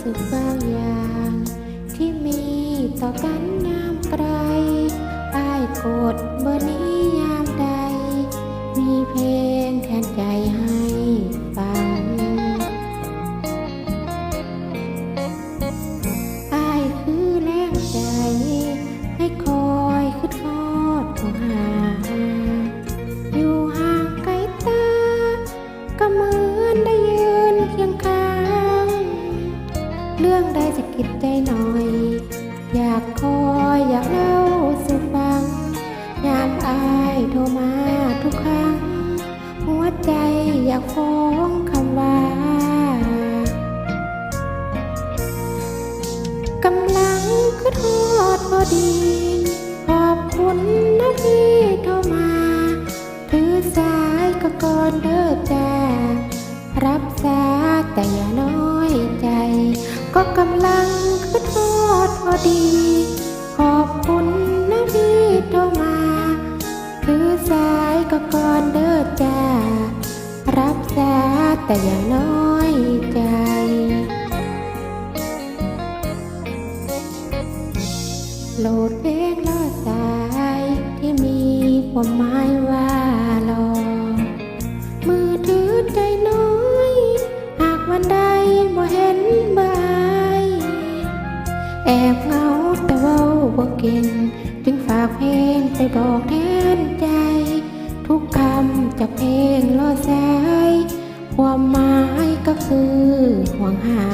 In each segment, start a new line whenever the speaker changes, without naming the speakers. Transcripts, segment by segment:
สึกบางอย่าง ที่มีต่อกันน้ำไกลอายกดเบอร์นี้ อยากฟ้องคำว่ากำลังคือโทษพอดี ขอบคุณนะที่โทรมา ถือสายก็ก่อนเด้อจ้ารับสาแต่อย่าน้อยใจ ก็กำลังคือโทษพอดี ขอบคุณนะที่โทรมา ถือสายก็ก่อนเด้อจ้า แต่อย่าน้อยใจ โหลดเพลงลอดสายที่มีความหมายว่ารอมือถือใจน้อย หากวันใดบ่เห็นบาย แอบเหงาแต่เว้าบ่เก่งจึงฝากเพลงไปบอกแทนใจ ทุกคำจากเพลงลอดสาย ความหมายก็คือห่วงหา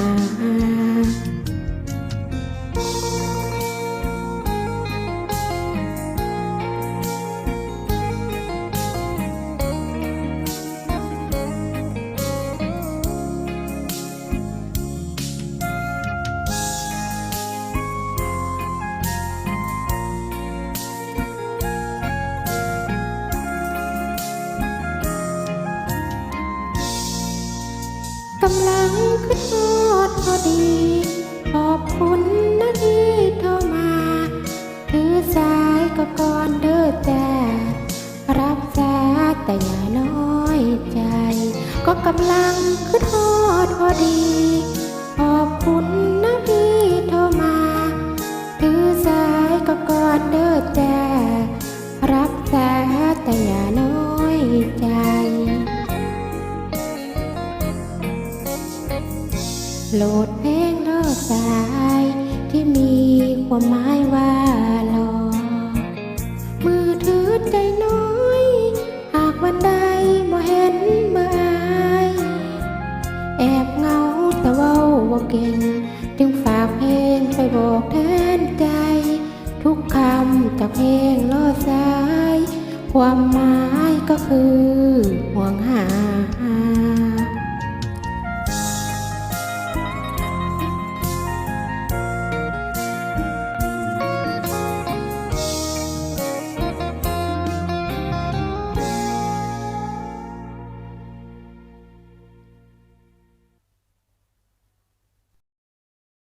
งขึ้นทอดพอดี ขอบคุณนะที่โทรมาถือสายก็ก่อนเด้อจ้ารับสาแต่อย่าน้อยใจ ก็กำลังขึ้นทอดพอดี โหลดเพลงเลิกสาย ที่มีความหมายว่ารอมือถือใจน้อย หากวันใดบ่เห็นเมื่อายแอบเงาแต่เว้าว่เก่ง จึงฝากเพลงไปบอกแทนใจ ทุกคำจากเพลงลอดสาย ความหมายก็คือ